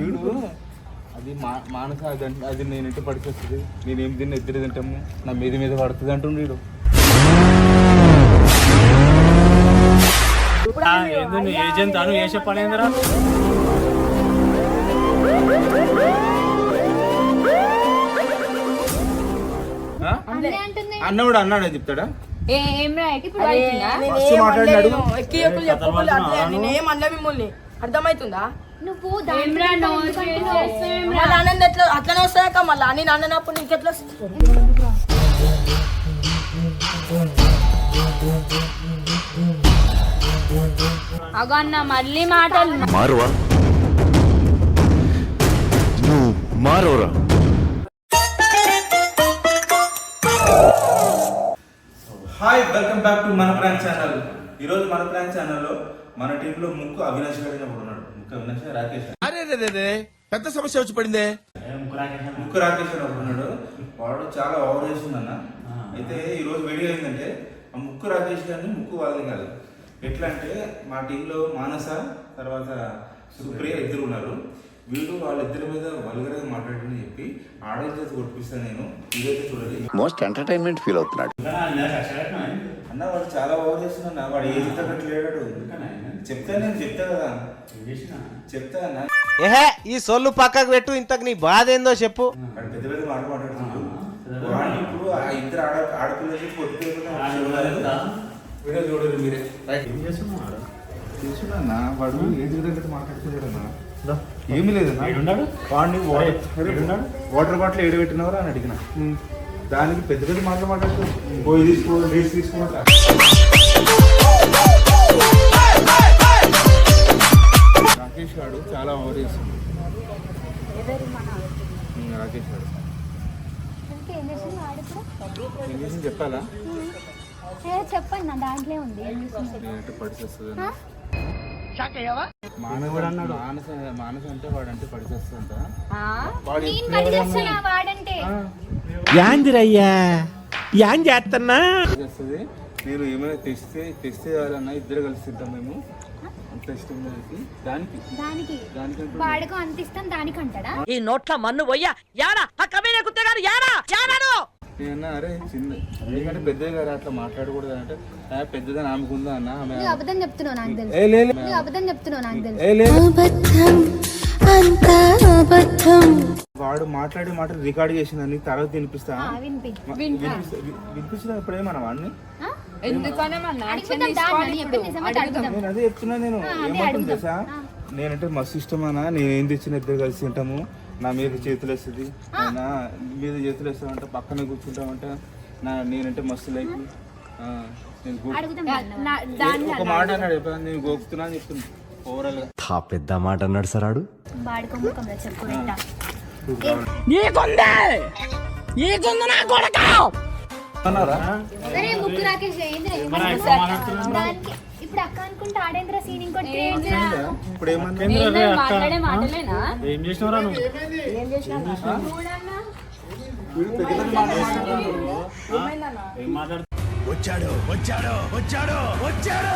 వీడు అది మా మానస అది అది నేను ఇంటి పడిచేస్తుంది? నేనేం తిన్న ఇద్దరు తింటాము. నా మీద మీద పడుతుంది అంటుండు వీడు. ఏందో నీ ఏజెంట్ పని ఏందిరా? అంతే అంటుంది. అన్న కూడా అన్నాడు చెప్తాడా? అర్థమవుతుందా? నువ్వు ఆనంద్ ఎట్లా అట్లనే వస్తాయక్క మళ్ళీ నేను అన్నప్పుడు నీకు ఎట్లా వస్తుంది? అగో అన్న మళ్ళీ మాటలు మారువా? నువ్వు మారోరా హాయ్ వెల్కమ్ బ్యాక్ టు మన ప్లాన్ ఛానల్ ఈరోజు మన ప్లాన్ ఛానల్లో మన టీంలో ముక్కు అవినాష్ గారు ఒకడు ఉన్నాడు ముక్కు రాకేష్ అరే రే పెద్ద సమస్య వచ్చి పడిందే. ముక్కు రాకేష్ అని ఒకడు ఉన్నాడు. వాడు చాలా ఓవర్ చేస్తుందన్న. అయితే ఈ రోజు వీడియో ఏంటంటే ఆ ముక్కు రాకేష్ గారిని ముక్కు వాళ్ళని కాదు. ఎట్లా అంటే మా టీంలో మానస తర్వాత సుప్రియ ఇద్దరు ఉన్నారు. వీడు వాళ్ళిద్దరి మీద వల్గరగా మాట్లాడని చెప్పి ఆడవాళ్ళ చేత కొట్టిస్తాను నేను. ఇదైతే చూడాలి మోస్ట్ ఎంటర్టైన్మెంట్ ఫీల్ అవుతున్నాడు. అన్న వాడు చాలా ఓవర్ చేస్తున్నా వాడు ఏది తగ్గట్టు లేడాడు చెప్తా నేను చెప్తా కదా చెప్తా అన్న ఏహే ఈ సొల్లు పక్కకు పెట్టు ఇంతకు నీ బాధ ఏందో చెప్పు. వాడు పెద్ద పెద్ద మాట మాట్లాడుతున్నాడు. వాడిని ఇప్పుడు ఆ ఇద్దరు ఆడ ఆడపిల్లలకి కొట్టుకుంటున్నా వీడియో చూడరు మీరే. ఏం చేస్తున్నాడు తెలుసున్నా వాడు ఏది తగ్గట్టు మాట్లాడుతున్నాడన్నా? ఏమీ లేదన్నా? వాడిని వాటర్ వాటర్ బాటిల్ ఏడబెట్టినవరా అని అడిగిన. దానికి పెద్ద పెద్ద మాటలు మాట్లాడుతూ పోయి తీసుకో రేస్ రాకేష్ గారు చాలా ఓవర్ చేస్తుంది ఉమ్, రాకేష్ గారు ఏం చేసింది చెప్పాలా? ఏ చెప్పండి నా దాంట్లో ఉంది. చేసింది నేనంటే పడిచేస్తుంది? మానవ అన్నాడు మానస మానస అంటే వాడంటే పడిచేస్తుందంట. ఆ? వాడు నేను ఎప్పుడు పడి ఎవరన్నా- చేస్తున్నా వాడంటే యాందిరయ్యా యాన్ చేస్తున్నా నేను ఏమైనా తెస్తే తెస్తే వాళ్ళన్నా ఇద్దరు కలిసి తింటాం మేము. ఇష్టం దానికి? దానికి. దానికి దానికి అంటున్నా. వాడుకో అంత ఇష్టం దానికి అంటాడా ఈ నోట్ల మన్ను పోయ్యా. యాడా ఆ కమీనే కుత్తగారు యాడా యాడాను నేనన్నా అరే చిన్న ఎందుకంటే పెద్దది గారు అట్లా మాట్లాడకూడదు అంటే "ఆ, పెద్దదని ఆమెకుందా అన్న? ఆమె నువ్వు అబద్ధం చెప్తున్నావు నాకు తెలుసు. ఏ లే లే. నువ్వు అబద్ధం చెప్తున్నావు నాకు తెలుసు. ఏ లే. అబద్ధం అంతా అబద్ధం. వాడు మాట్లాడే మాట రికార్డ్ చేసిందని తర్వాత వినిపిస్తా ఆ, వినిపి వినిపిస్తా వినిపిస్తా ఇప్పుడు ఏమన్నా వాడిని? నీ నేను అదే చెప్తున్నా నేను. ఏమంటుంది. తెలుసా? నేనంటే మస్తు ఇష్టమానా నేను ఏం తెచ్చిన ఇద్దరు కలిసి తింటాము. నా మీద చేతులు వేస్తుంది. నా మీద చేతులు వేస్తామంటే పక్కనే కూర్చుంటామంట నా నేనంటే మస్తు లైక్. ఆ, నేను. ఒక మాట అన్నాడు చెప్పాను నేను గోకుతున్నా అని చెప్తున్నా. ఓవరాల్గా. పెద్ద మాట అన్నాడు సరాడు వాడుకో ముఖంలో చెప్పు పెట్టా ఇప్పుడు అక్క అనుకుంటే ఆడేంద్ర సీన్ ఇంకోటి క్రియేట్ చేయాలి ఇప్పుడు ఏమన్నా? మాట్లాడే మాటలేనా? ఏం చేసినవరా నువ్వు? వీడు పెద్ద పెద్ద మాటలు మాట్లాడుతున్నాడు. ఏం మాట్లాడు వచ్చాడు వచ్చాడు వచ్చాడు వచ్చాడు!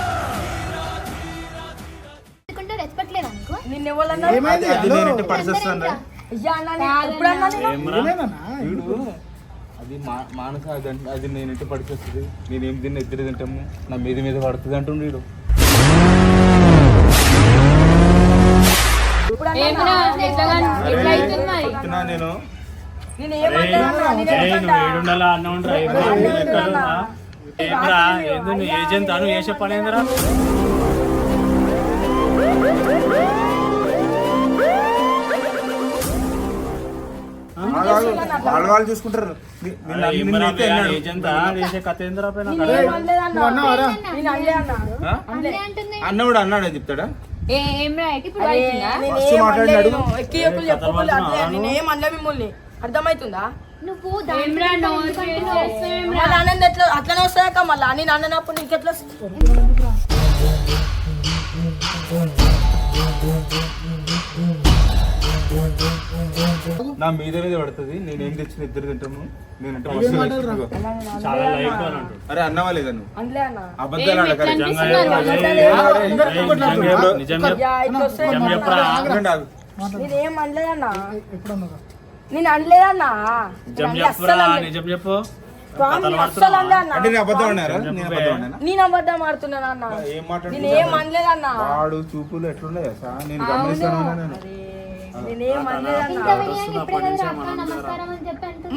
ఎందుకంటే రెస్పెక్ట్ లేదా నిన్న ఎవరన్నా పడిచేస్తాను అయ్యా అది మా మానస అది అంట- అది నేను ఇంటి పడిచేస్తుంది. నేనేం తిన్న ఇద్దరు తింటాము. నా మీద మీద పడుతుంది అంటుండు వీడు. చెప్తున్నా నేను నేను ఏమన్నా నేను ఏయ్, నువ్వు ఏడుండాలా? అన్న ఉండరా ఎక్కడున్నా ఏమ్రా ఏందో నీ ఏజెంట్ అను చేసే పని ఏందిరా? ఎక్కి ఎక్కులు చెప్పుకోలే అట్లే నేనేం అనలే మిమ్మల్ని. అర్థమవుతుందా నువ్వు అట్లనే వస్తాయక్క మళ్ళీ? నేను అన్నప్పుడు నీకు నా మీద మీద పడుతుంది. నేనేం తెచ్చిన ఇద్దరు తింటాము. నేనంటే మస్తు like ఇదిగో. చాలా లైక్ అని అంటాడు అరే అన్నవా లేదా నువ్వు. అనలే అన్నా. అబద్ధాలు నిజం చెప్పు. నిజం చెప్పరా? ఆగండి, ఆగు. నేనేం అనలేదన్నా. నేను అనలేదన్నా. నిజం నేను చెప్పురా? అస్సలు అనలే. నిజం చెప్పు. స్వామి, కథలు నేను అస్సలు అనలే అన్నా. అంటే నేను అబద్ధం అన్నారా నేను అబద్ధం అన్నానా నేను అబద్ధం ఆడుతున్నాను అన్న ఏం నేను అనలేదన్నా. వాడు చూపులు ఎట్లున్నాయి? నేను గమనిస్తాను నేను. అరే,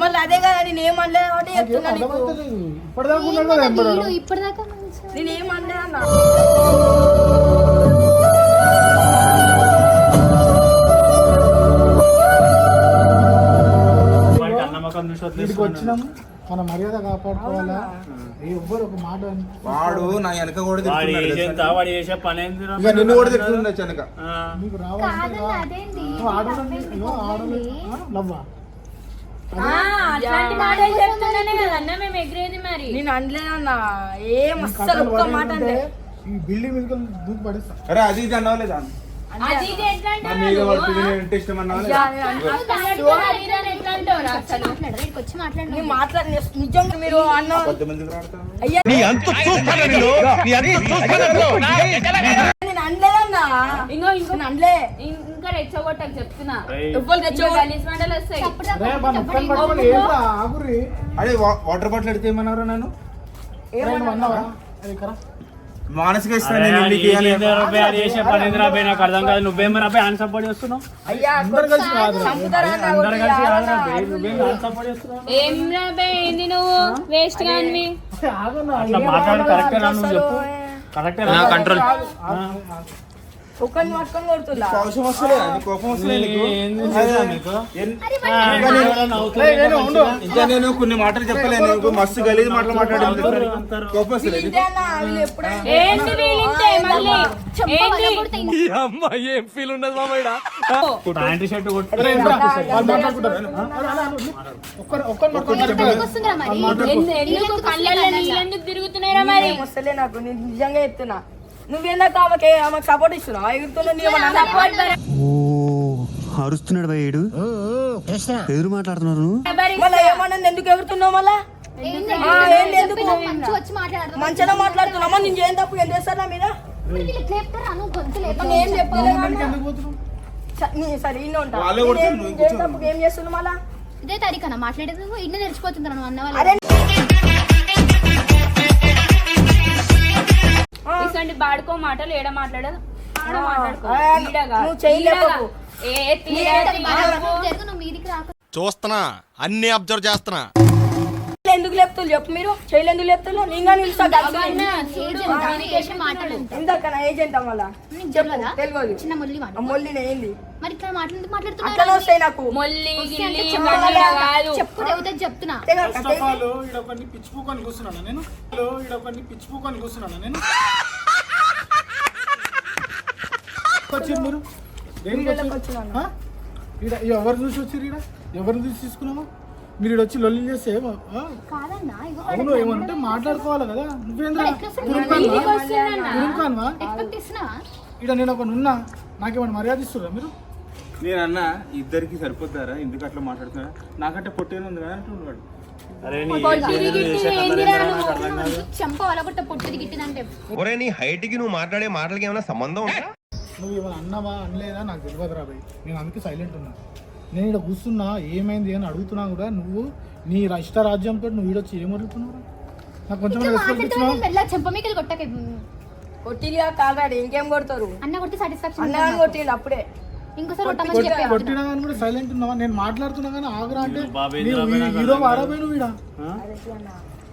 మళ్ళీ అదే కదా నేను ఏం అనలేదు కాబట్టి చెప్తున్నా నీకు. వీడు ఇప్పటిదాకా మంచిగా నేను ఏం అనలేదన్నా. వాడికి అన్నమ్మకం చూసి వీడికి వదిలేస్తున్నాను. వచ్చినాము. మన మర్యాద కాపాడుకోవాలా? ఎవ్వరు ఒక మాట. వాడు నా వెనక కూడా నిన్ను కూడా వెనక. నీకు రావాలంటే కాదన్న రా. అదేంటి? నువ్వు ఆడవాళ్ళని ఇగో ఆడవాళ్ళని ఆ, లవ్వా? అట్లాంటి మాటలు చెప్తున్నానే కదన్నా మేము ఎగిరేది మరి. నేను అనలేదన్నా ఏం ఈ అస్సలు కథలు ఒక్క మాట పడేదంటే అంటే ఈ బిల్డింగ్ మీద దూకి పడేస్తా. అరే అది ఇది నిజంగా మీరు అన్న నేను అనలేదన్నా. ఇంకో ఇంకో. నేను అనలే. ఇం- ఇంకా రెచ్చగొట్టకు చెప్తున్నా. వాటర్ బాటిల్ ఎడితే ఏమన్నారు నన్ను? రే, మానసిక నీకు అర్థం కాదు. నువ్వేం ఆయన సపోర్ట్ చేస్తున్నావు? అయ్యా అందరు కలిసి కాదు చంపుతారన్నా అందరు కలిసి కొద్దిగా కాదురా ఆగన్నా. బే, నువ్వేం ఆయన సపోర్ట్ చేస్తున్నావు? ఏం రాబే ఏంది నువ్వు? వేస్ట్ గాని ఆగన్నా. అట్లా మాట్లాడు. కరెక్టే నా నువ్వు చెప్పు? కరెక్టే నా కంట్రోల్ ఒకరిని పట్టుకొని కొడుతున్నా అవసరం వస్తలే నీ కోపం వస్తలే నీకు? ఎన్- ఇంకా నేను కొన్ని మాటలు చెప్పలేను నీకు మస్తు గలీజ్ మాటలు మాట్లాడాను కోపం ప్యాంటు షర్ట్ తిరుగుతున్నారా మరి? ఏం వస్తలే నాకు. నేను నిజంగా చెప్తున్నా. నువ్వేందాక ఆమెకి ఆమెకు సపోర్ట్ ఇస్తున్నావు? అరుస్తున్నాడు భయ్యుడు ఎదురు మాట్లాడుతున్నారు మళ్ళా ఏమన్నా ఎందుకు ఎగురుతున్నావు మళ్ళా? ఏంది? ఆ, ఏంది? ఎందుకు? మంచిగా మాట్లాడుతున్నామా నేను చేయని తప్పు? ఏం చేస్తారు నా మీద? వీళ్ళు ఏం సరే ఇన్ని ఉంటా. వాళ్ళే ఏం- ఏం చేస్తున్నావు మళ్ళా? ఇదే తారీఖన మాట్లాడేది ఇన్ని నువ్వు అన్న అరే ఇటువంటి బాడుకో మాటలు ఏడ మాట్లాడదు? ఆడ మాట్లాడుకో. ఏ మీదికి రాక. చూస్తున్నా అన్ని అబ్జర్వ్ చేస్తున్నా. ఎందుకు లేపుతులు చెప్పు మీరు. చేయలు ఎందుకు లేపుతులు. నేను కానీ పిలుస్తా అవన్నా చూడు కమ్యూనికేషన్ మాట్లాడంత ఇందాక నా ఏజెంట్ నీకు చెప్పు తెలియదా? చిన్న మొల్లి ఏంది? మరి ఇట్లా మాట్లాడుతున్నా వస్తాయి నాకు. మొల్లి దేవత చెప్తున్నా. కూర్చున్నాను నేను? కూర్చున్నాను నేను? వచ్చిర్రు మీరు? ఎవరు చూసి వచ్చిర్రు ఈడ? ఎవరిని చూసి తీసుకున్నాము మీరు ఈడ వచ్చి లొల్లి చేస్తే అవును ఏమంటే మాట్లాడుకోవాలి కదా. నువ్వేంద్రా? గురుకాన్వా? ఈడ నేను ఒక ఉన్నా నాకేమైనా మర్యాద ఇస్తుర్రా మీరు? నేను అన్నా ఇద్దరికి సరిపోతారా? ఎందుకు అట్లా మాట్లాడుతున్నా నాకంటే పొట్టేను ఉంది కదా అంటున్నాడు పొట్టుది ఒరే నీ హైట్కి నువ్వు మాట్లాడే మాటలకి ఏమైనా సంబంధం ఉందా? నువ్వు ఏమైనా అన్నావా? అనలేదా? నాకు తెలియదు రా భయ్. నేను అందుకే సైలెంట్ ఉన్నా. నేను ఇక్కడ కూర్చున్నా ఏమైంది అని అడుగుతున్నా కూడా నువ్వు నీ ఇష్ట రాజ్యంతో నువ్వు ఈడొచ్చి ఏం అడుగుతున్నావు నాకు కొంచెం రెస్పెక్ట్ ఇచ్చినావు? కొట్టక కాదాడు ఇంకేం కొడతారు? అన్న కొట్టి సాటిస్ఫాక్షన్ అన్న అప్పుడే. ఇంకోసారి కొట్టమని చెప్పి కొట్టినా కానీ కూడా సైలెంట్ ఉన్నావా? నేను మాట్లాడుతున్నా కానీ ఆగురా అంటే రాబోయ్ హీరో వారాబోయి నువ్వు ఈడ.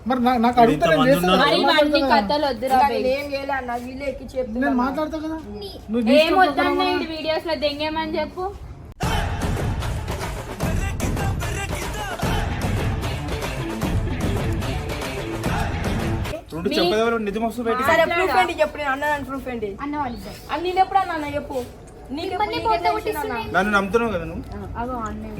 మరి నాకు అడుగుతా నేను మరి. కథలు వద్దురా ఇంకా బే. నేనేం చేయలే అన్న వీళ్ళే ఎక్కి నేను చెప్తున్నా మాట్లాడతా కదా. నువ్వు నీ ఏం ఇష్టం వద్దన్న ప్రకారం ఈ వీడియోస్లో దెంగేమని చెప్పు. రెండు బయటికి. సరే ప్రూఫ్ ఏంటి చెప్పు నేను అన్నదాని ప్రూఫ్ ఏంటి? అన్న వాళ్ళిద్దరు. అని నేను ఎప్పుడు అన్నా అన్న చెప్పు. నన్ను నమ్ముతున్నావు కదా నువ్వు?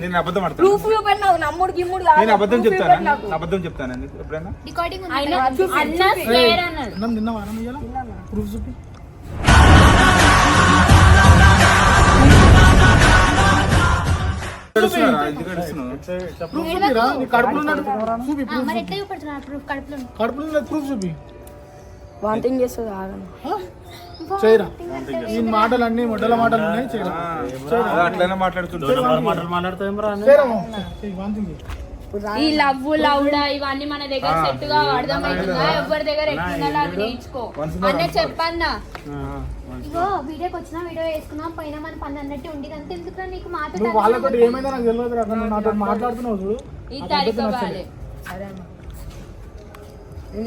నేను అబద్ధం ఆడతాను. ప్రూఫ్ చూపెట్టినావు నమ్ముడు గిమ్ముడు కాదు. నేను అబద్ధం Proof చెప్తానా? చూపెట్టినావు. అబద్ధం చెప్తాను ఎప్పుడైనా? రికార్డింగ్ ఉంది? ఆయన అన్న అన్నాడు ఇయ్యాలా? ప్రూఫ్ చూపి. ఏడుస్తున్నారా? ఎందుకు ఏడుస్తున్నావు? ప్రూఫ్ చూపిరా? నీ కడుపులో ఉన్నాడు చూపి. ఆ, ప్రూఫ్ మరి ఎట్లా చూపెడుతున్నారు? ప్రూఫ్ కడుపులో కడుపులో ఉన్నది ప్రూఫ్ చూపి. వాంటింగ్ చేస్తుంది ఆగను చేయరా? ఈ మాటలు అన్ని మొడ్డల మాటలు ఉన్నాయి చేయరా? అట్లనే మాట్లాడుతుంటారు డోలమాల మాటలు మాట్లాడతాం రా చేయరా చెయ్యి, one thing చెయ్యి. ఈ లవ్ లవ్డా ఇవన్నీ మన దగ్గర సెట్గా అర్థమవుతుందా ఎవరి దగ్గర ఎట్లుండాలో అది నేర్చుకో. అన్న చెప్పన్నా. ఇగో వీడియోకి వచ్చిన వీడియో వేసుకున్నా పైన మన పని అన్నట్టు ఉండేది అంతే ఎందుకు నీకు నువ్వు వాళ్ళతో ఏమైందో నాకు తెలియదు రా నువ్వు నాతో మాట్లాడుతున్నావు చూడు ఈ తారీఖు కాలే సరే అన్న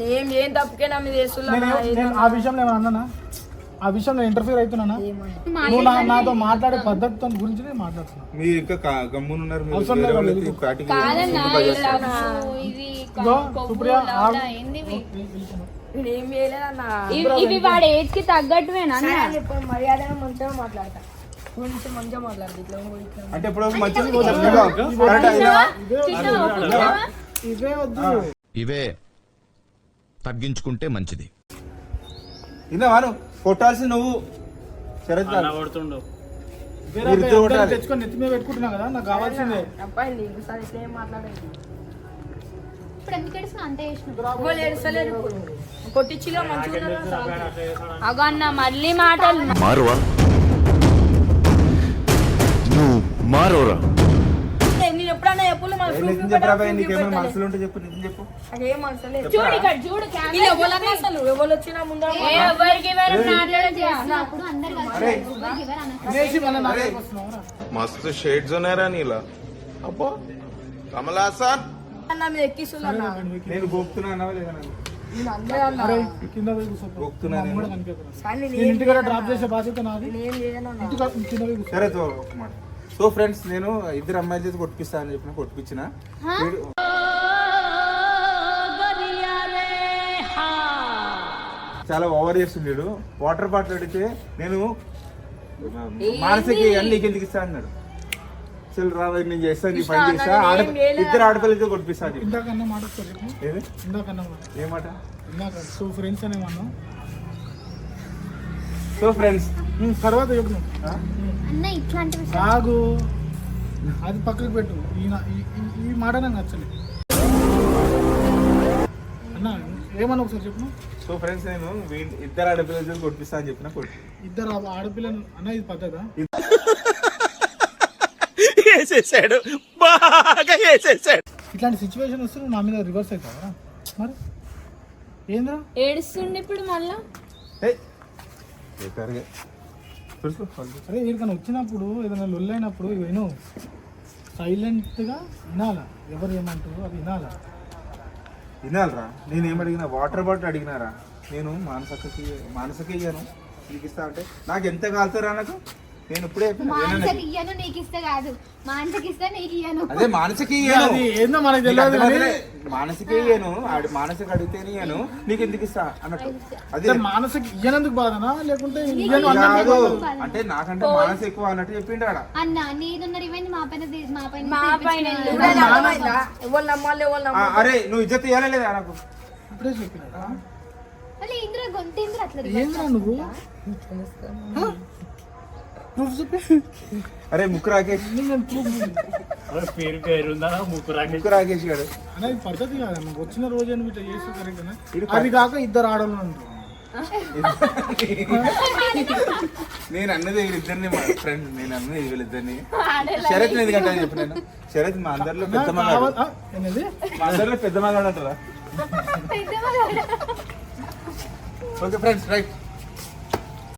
నేను ఏం తప్పుకే నా మీద నేను ఆ విషయంలో ఏమైనా అన్నానా? ఆ విషయంలో ఇంటర్ఫీర్ అవుతున్నానా? నువ్వు నా నాతో మాట్లాడే పద్ధతి గురించి నేను మాట్లాడుతున్నా. మీరు ఇంకా గమ్మునున్నారు మీరు అవసరం వేరే లేదు వాళ్ళకి కాదన్నా సుప్రియ ఏంది ఇవి? నేను ఏం చేయలేదన్నా ఇవి- ఇవి వాడి ఏజ్కి తగ్గట్టువేనా అన్న? చెప్పండి మర్యాదగా మంచిగా మాట్లాడతా. గురించి మంచిగా మాట్లాడదు ఇట్లా ఇంకో ఇట్లా అంటే ఇప్పుడు మంచిగా చెప్పినావా? కరెక్ట్ అయినావా? చూసావా, చూసావా? ఇవే వద్దు. ఇవే తగ్గించుకుంటే మంచిది. విన్నావా నువ్వు కొట్టాల్సి నువ్వు. శరత్. తెచ్చుకొని నెత్తి మీద పెట్టుకుంటున్నా కదా నాకు కావాల్సిందే. ఏం ఇప్పుడు ఎందుకు అంతే మంచిగా మళ్ళీ మాటలు. మారువా? నువ్వు మారోరా నిజం చెప్పరా భయ్, చూపెట్టాలి, నీకేమైనా చూపెట్టాలి. మనసులో ఉంటే చెప్పు నిజం చెప్పు. నాకేం మనసు లేదు చూడు ఇక్కడ చూడు వీళ్ళు ఎవరన్నా అసలు ఎవరు వచ్చినా ముందర ఏ ఎవరికి ఎవరు మాట్లాడదు అప్పుడు అందరు కలిసి ఎవరికి ఎవరు అనకు. అనేసి మన నా దగ్గరకు వస్తున్నావు రా. మస్తు షేడ్స్ ఉన్నారా నీలా. అబ్బో కమలాసన్ నా మీద ఎక్కిస్తున్నా. నేను గోపుతున్నా అన్నావా లేదా కింద డ్రాప్ చేసే బాధ్యత నాది. సరే ఒక మాట. సో ఫ్రెండ్స్ నేను ఇద్దరు అమ్మాయిల చేతి కొట్టిస్తా అని చెప్పిన కొట్టిపించిన. చాలా ఓవర్ చేస్తుండేడు వాటర్ బాటిల్ అడిగితే నేను మానసిక అన్ని నీకు ఎందుకు ఇస్తా అన్నాడు. అసలు రా భయ్, నేను చేస్తాను నీ పని చేస్తా. ఆడ. ఇద్దరు ఆడపిల్లలతో కొట్టిస్తా అని చెప్పి. ఇందాక అన్న మాట. ఏది? ఇందాక అన్న మాట? ఏమాట ఇందాక టూ ఫ్రెండ్స్ అనేమన్నా సో ఫ్రెండ్స్ తర్వాత చెప్పు ఆగు. అది పక్కకు పెట్టు. ఈయన ఈ- ఈ- ఈ మాట నాకు నచ్చలేదు అన్న ఏమన్నా ఒకసారి చెప్పు. సో ఫ్రెండ్స్ నేను ఇద్దరు ఆడపిల్లలతో కొట్టిస్తా అని చెప్పిన కొట్టి. ఇద్దరు ఆ- ఆడపిల్లని అన్న ఇది పద్ధత? వేసేసాడు. బాగా వేసేసాడు. ఇట్లాంటి సిచ్యువేషన్ వస్తే నువ్వు నా మీద రివర్స్ అవుతావా? మరి? ఏంద్రా? ఏడుస్తుండే ఇప్పుడు మళ్ళా? అరే వీరికన్నా వచ్చినప్పుడు ఏదైనా లొల్లైనప్పుడు విను. సైలెంట్గా వినాలా? ఎవరు ఏమంటారు అది వినాలా? వినాలరా. నేను ఏం అడిగినా వాటర్ బాటిల్ అడిగినారా? నేను మానసకి మానసకి ఇయ్యాను నీకు ఇస్తా అంటే నాకు ఎంత కాలుతారా నాకు? నేను ఇప్పుడే ఏనని? ఇయ్యను నీకు? ఇస్తే కాదు. మాంసకి ఇస్తే నీకు ఇయ్యను అదే మానసకి ఇయ్యాను అది ఏందో మనకు నీకు తెలియదు? మానసికి ఇయ్యాను ఆడి మానసిక అడిగితే ఇయ్యాను. నీకు ఎందుకు ఇస్తా? అన్నట్టు. అదే. అంటే మానసిక ఇయ్యనందుకు బాధనా? లేకుంటే ఇయ్యను. కాదు అంటే నాకంటే మానస ఎక్కువ అన్నట్టు చెప్పిండు ఆడ. అన్న నీదున్న రివెంజ్ మా పైన తీ- మా పైన మా పైన? ఎవరు నమ్మాలి ఎవరు ఆ, నమ్మాలి అరే నువ్వు ఇజ్జత్ ఇవ్వాలా లేదా నాకు? ఇప్పుడే చెప్పినా. మళ్ళీ ఇంద్ర గొంతు ఇంద్ర అట్లా ఏంద్రా నువ్వు? ప్రూఫ్ చెప్పి. అరే ముక్కు రాకేష్. నేను ప్రూఫ్ పేరు పేరుందా ముక్కు రాకేష్ ముక్కు రాకేష్ గారు అనేది పద్ధతి కాదన్న వచ్చిన రోజు అని ఇట్లా చేస్తే కరెక్ట్ ఇది అది కాక ఇద్దరు ఆడవాళ్ళు అంటారు నేను అన్నది వీళ్ళిద్దరిని మా ఫ్రెండ్ నేను అన్నది వీళ్ళిద్దరిని శరత్ ఎందుకంటే అని చెప్పి నేను. శరత్ మా అందరిలో పెద్ద మగాడు. మా అందరిలో పెద్ద మగాడు అంటారా? Okay friends right